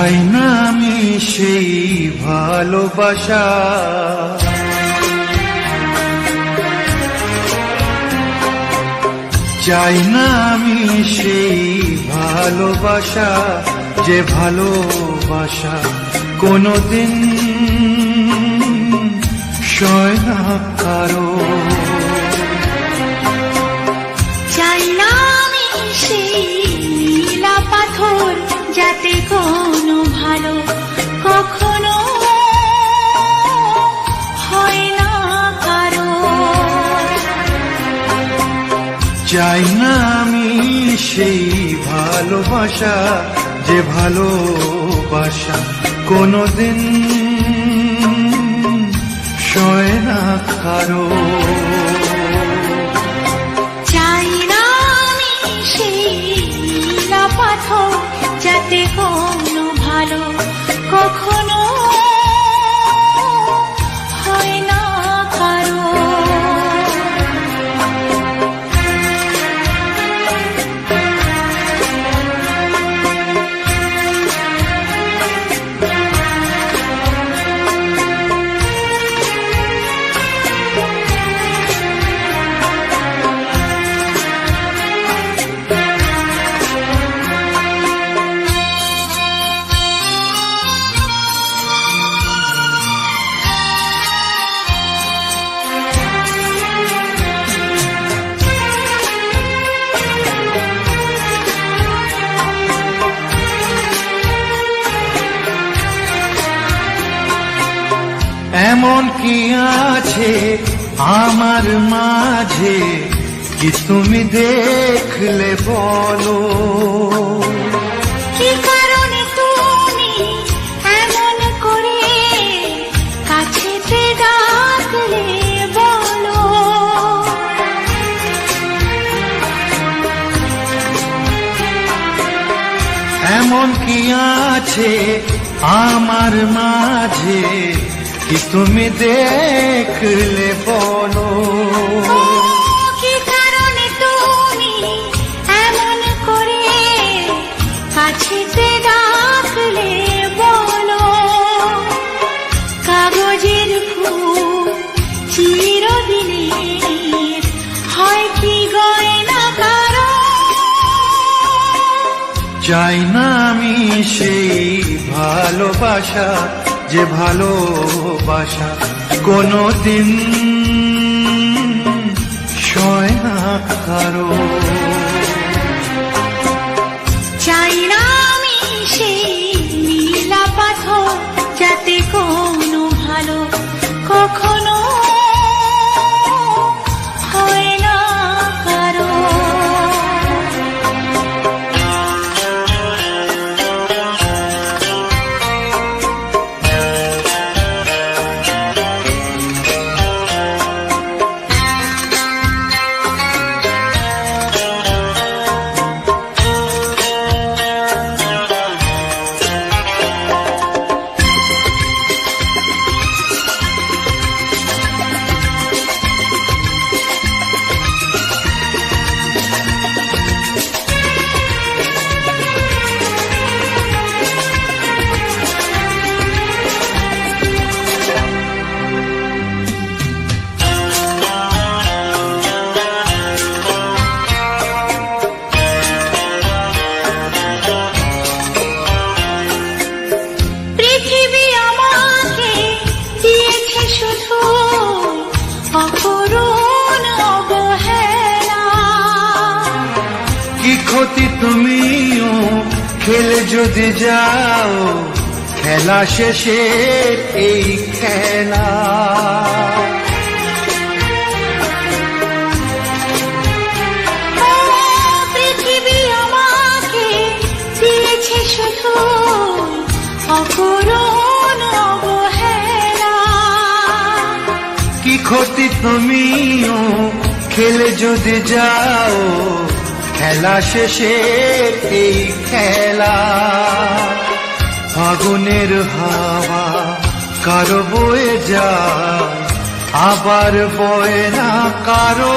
চাই না আমি সেই ভালোবাসা। চাই না আমি সেই ভালোবাসা, যে ভালোবাসা কোনোদিন সয় না কারও। চাই না আমি সেই নীলা পাথর যাতে কোনো চাই না আমি সেই ভালোবাসা যে ভালোবাসা কোনোদিন সয় না কারও। চাই না আমি সেই পাথর যাতে কোনো hermanos. আছে আমার মাঝে কি তুমি দেখলে বলো? কি কারণে তুমি এমন করে কাছেতে ডাকলে বলো? এমন কি আছে আমার মাঝে কি তুমি দেখলে বলো কি কারণে তুমি এমন করে কাছেতে ডাকলে বলো? কাগজের ফুল চিরদিনের হয় কি গয়না কারও? চাই না আমি সেই ভালোবাসা যে ভালোবাসা কোনো দিন সয় না কারও। অবহেলা। কি ক্ষতি তুমিও? খেলে যদি যাও খেলা শেষে এই খেলা। পৃথিবী আমাকে দিয়েছে শুধু অকরুণ ক্ষতি তুমিও, খেলে যদি যাও, খেলা শেষে এই খেলা। ফাগুনের হাওয়া কারও বয়ে যায়, আবার বয়ে না কারও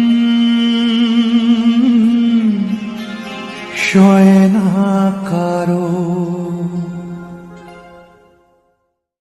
সয় না কারও।